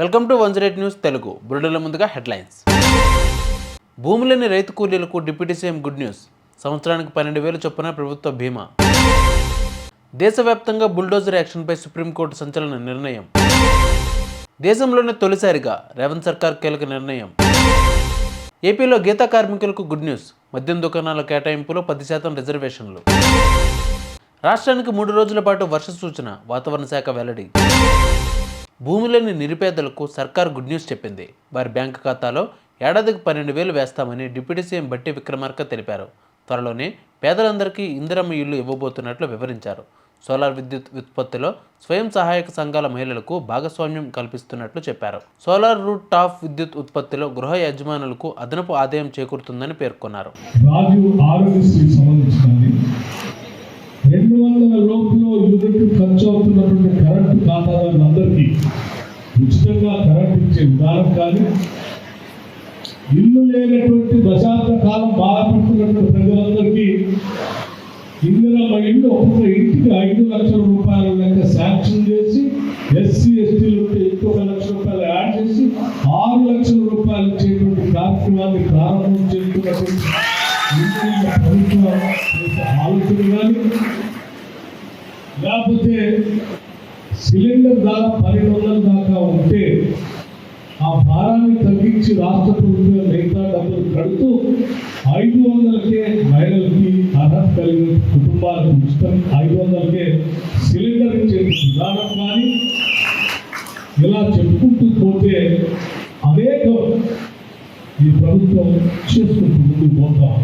Welcome to one zero news Telugu. బుల్డెల ముందుగా headlines. భూములేని రైతు కూలీలకు డిప్యూటీ సీఎం గుడ్ న్యూస్. సంవత్సరానికి పన్నెండు వేలు చొప్పున ప్రభుత్వ బీమా. దేశవ్యాప్తంగా బుల్డోజర్ యాక్షన్పై సుప్రీంకోర్టు సంచలన నిర్ణయం. దేశంలోనే తొలిసారిగా రేవంత్ సర్కార్ కీలక నిర్ణయం. ఏపీలో గీతా కార్మికులకు గుడ్ న్యూస్. మద్యం దుకాణాల కేటాయింపులో పది శాతం రిజర్వేషన్లు. రాష్ట్రానికి మూడు రోజుల పాటు వర్ష సూచన వాతావరణ శాఖ వెల్లడి. భూమిలోని నిరుపేదలకు సర్కార్ గుడ్ న్యూస్ చెప్పింది. వారి బ్యాంకు ఖాతాలో ఏడాదికి పన్నెండు వేలు వేస్తామని డిప్యూటీ సీఎం బట్టి విక్రమార్క తెలిపారు. త్వరలోనే పేదలందరికీ ఇందిరమ్మ ఇల్లు ఇవ్వబోతున్నట్లు వివరించారు. సోలార్ విద్యుత్ ఉత్పత్తిలో స్వయం సహాయక సంఘాల మహిళలకు భాగస్వామ్యం కల్పిస్తున్నట్లు చెప్పారు. సోలార్ రూట్ టాప్ విద్యుత్ ఉత్పత్తిలో గృహ యజమానులకు అదనపు ఆదాయం చేకూరుతుందని పేర్కొన్నారు. రాజు ఆరోగ్యశ్రీకి సంబంధించింది రెండు వందల లోపులో ఖర్చు అవుతున్నటువంటి కరెంటు ఖాతాదారులందరికీ ఉచితంగా కరెంట్ ఇచ్చే విధానం కానీ ఇల్లు లేనటువంటి దశాబ్ద కాలం బాధపడుతున్నటువంటి ప్రజలందరికీ ఇందిరమ్మ ఇల్లు ఒక్కొక్క ఇంటికి ఐదు లక్షల రూపాయల లెక్క శాంక్షన్ చేసి ఎస్సీ కాకపోతే సిలిండర్ దాకా పన్నెండు వందల దాకా ఉంటే ఆ భారాన్ని తగ్గించి రాష్ట్ర ప్రభుత్వం మిగతా డబ్బులు కడుతూ ఐదు వందలకే మహిళలకి అర్హత కలిగిన కుటుంబాలకు ఉచితం ఐదు వందలకే సిలిండర్ ఇచ్చే విధానం కానీ ఇలా చెప్పుకుంటూ పోతే అనేకం ఈ ప్రభుత్వం చేసుకుంటూ ముందుకు పోతాం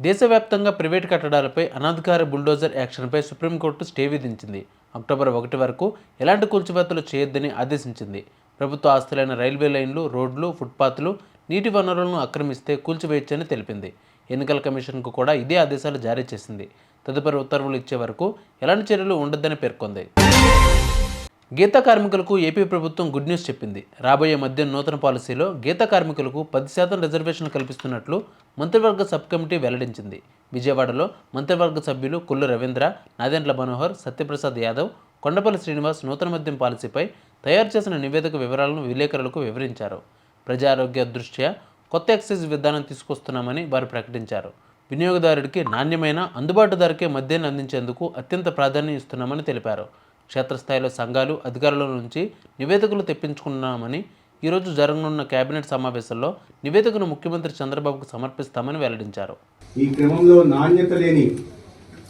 దేశవ్యాప్తంగా ప్రైవేట్ కట్టడాలపై అనధికార బుల్డోజర్ యాక్షన్పై సుప్రీంకోర్టు స్టే విధించింది. అక్టోబర్ ఒకటి వరకు ఎలాంటి కూల్చివేతలు చేయొద్దని ఆదేశించింది. ప్రభుత్వ ఆస్తులైన రైల్వే లైన్లు రోడ్లు ఫుట్పాత్లు నీటి వనరులను ఆక్రమిస్తే కూల్చివేయొచ్చని తెలిపింది. ఎన్నికల కమిషన్కు కూడా ఇదే ఆదేశాలు జారీ చేసింది. తదుపరి ఉత్తర్వులు ఇచ్చే వరకు ఎలాంటి చర్యలు ఉండొద్దని పేర్కొంది. గీత కార్మికులకు ఏపీ ప్రభుత్వం గుడ్ న్యూస్ చెప్పింది. రాబోయే మద్యం నూతన పాలసీలో గీత కార్మికులకు పది శాతం రిజర్వేషన్ కల్పిస్తున్నట్లు మంత్రివర్గ సబ్ కమిటీ వెల్లడించింది. విజయవాడలో మంత్రివర్గ సభ్యులు కుల్లు రవీంద్ర నాదెండ్ల మనోహర్ సత్యప్రసాద్ యాదవ్ కొండపల్లి శ్రీనివాస్ నూతన మద్యం పాలసీపై తయారు చేసిన నివేదిక వివరాలను విలేకరులకు వివరించారు. ప్రజారోగ్య దృష్ట్యా కొత్త ఎక్సైజ్ విధానం తీసుకొస్తున్నామని వారు ప్రకటించారు. వినియోగదారుడికి నాణ్యమైన అందుబాటు ధరకే మద్యాన్ని అందించేందుకు అత్యంత ప్రాధాన్యం ఇస్తున్నామని తెలిపారు. క్షేత్రస్థాయిలో సంఘాలు అధికారుల నుంచి నివేదికలు తెప్పించుకున్నామని ఈరోజు జరగనున్న కేబినెట్ సమావేశంలో నివేదికను ముఖ్యమంత్రి చంద్రబాబుకు సమర్పిస్తామని వెల్లడించారు. ఈ క్రమంలో నాణ్యత లేని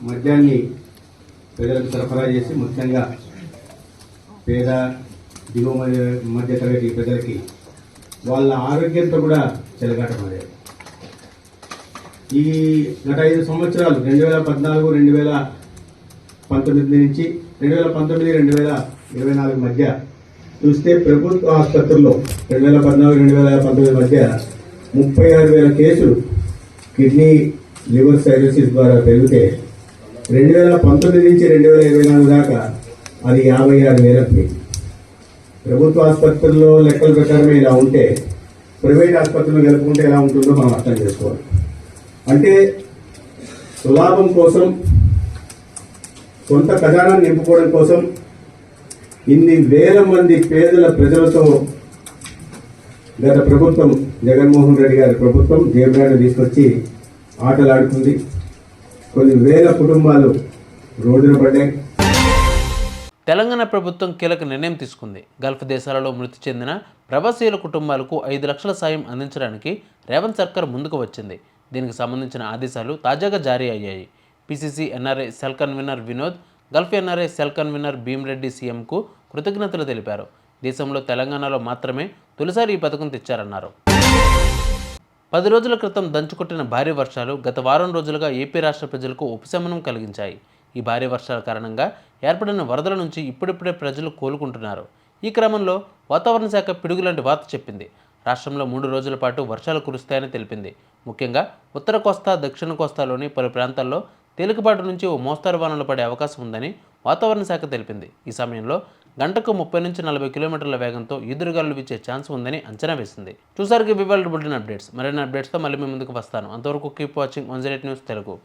మద్యాన్ని ప్రజలకు సరఫరా చేసి ముఖ్యంగా పేద దిగువ మధ్య- మధ్యతరగతి ప్రజలకి వాళ్ళ ఆరోగ్యంతో కూడా చెలగాటమాడారు ఈ గత ఐదు సంవత్సరాలు రెండు వేల పద్నాలుగు రెండు వేల పంతొమ్మిది నుంచి రెండు వేల పంతొమ్మిది రెండు వేల ఇరవై నాలుగు మధ్య చూస్తే ప్రభుత్వ ఆసుపత్రుల్లో రెండు వేల పద్నాలుగు రెండు వేల పంతొమ్మిది మధ్య ముప్పై ఆరు వేల కేసులు కిడ్నీ లివర్ సైరోసిస్ ద్వారా పెరిగితే రెండు వేల పంతొమ్మిది నుంచి రెండు వేల ఇరవై నాలుగు దాకా అది యాభై ఆరు వేలకు ప్రభుత్వ ఆసుపత్రుల్లో లెక్కల ప్రకారమే ఇలా ఉంటే ప్రైవేట్ ఆసుపత్రులు గెలుపుకుంటే ఎలా ఉంటుందో మనం అర్థం చేసుకోవాలి. అంటే సులాభం కోసం సొంత ఖజానాన్ని నింపుకోవడం కోసం ఇన్ని వేల మంది పేదల ప్రజలతో గత ప్రభుత్వం జగన్మోహన్ రెడ్డి గారి ప్రభుత్వం జేబులను తీసుకొచ్చి ఆటలాడుతుంది. కొన్ని వేల కుటుంబాలు రోడ్డున పడ్డాయి. తెలంగాణ ప్రభుత్వం కీలక నిర్ణయం తీసుకుంది. గల్ఫ్ దేశాలలో మృతి చెందిన ప్రవాసీల కుటుంబాలకు ఐదు లక్షల సాయం అందించడానికి రేవంత్ సర్కార్ ముందుకు వచ్చింది. దీనికి సంబంధించిన ఆదేశాలు తాజాగా జారీ అయ్యాయి. PCC NRI cell convener Vinod gulf NRI cell convener Bhimareddy సీఎంకు కృతజ్ఞతలు తెలిపారు. దేశంలో తెలంగాణలో మాత్రమే తొలిసారి ఈ పథకం తెచ్చారన్నారు. పది రోజుల క్రితం దంచుకొట్టిన భారీ వర్షాలు గత వారం రోజులుగా ఏపీ రాష్ట్ర ప్రజలకు ఉపశమనం కలిగించాయి. ఈ భారీ వర్షాల కారణంగా ఏర్పడిన వరదల నుంచి ఇప్పుడిప్పుడే ప్రజలు కోలుకుంటున్నారు. ఈ క్రమంలో వాతావరణ శాఖ పిడుగులాంటి వార్త చెప్పింది. రాష్ట్రంలో మూడు రోజుల పాటు వర్షాలు కురుస్తాయని తెలిపింది. ముఖ్యంగా ఉత్తర కోస్తా దక్షిణ కోస్తాలోని పలు ప్రాంతాల్లో తేలికపాటి నుంచి ఓ మోస్తరు వానలు పడే అవకాశం ఉందని వాతావరణ శాఖ తెలిపింది. ఈ సమయంలో గంటకు ముప్పై నుంచి నలభై కిలోమీటర్ల వేగంతో ఈదురుగాలు వీచే ఛాన్స్ ఉందని అంచనా వేసింది. చూసారుగా వివాళ బులెటిన్ అప్డేట్స్. మరిన్ని అప్డేట్స్తో మళ్ళీ మీ ముందుకు వస్తాను. అంతవరకు keep watching one news Telugu.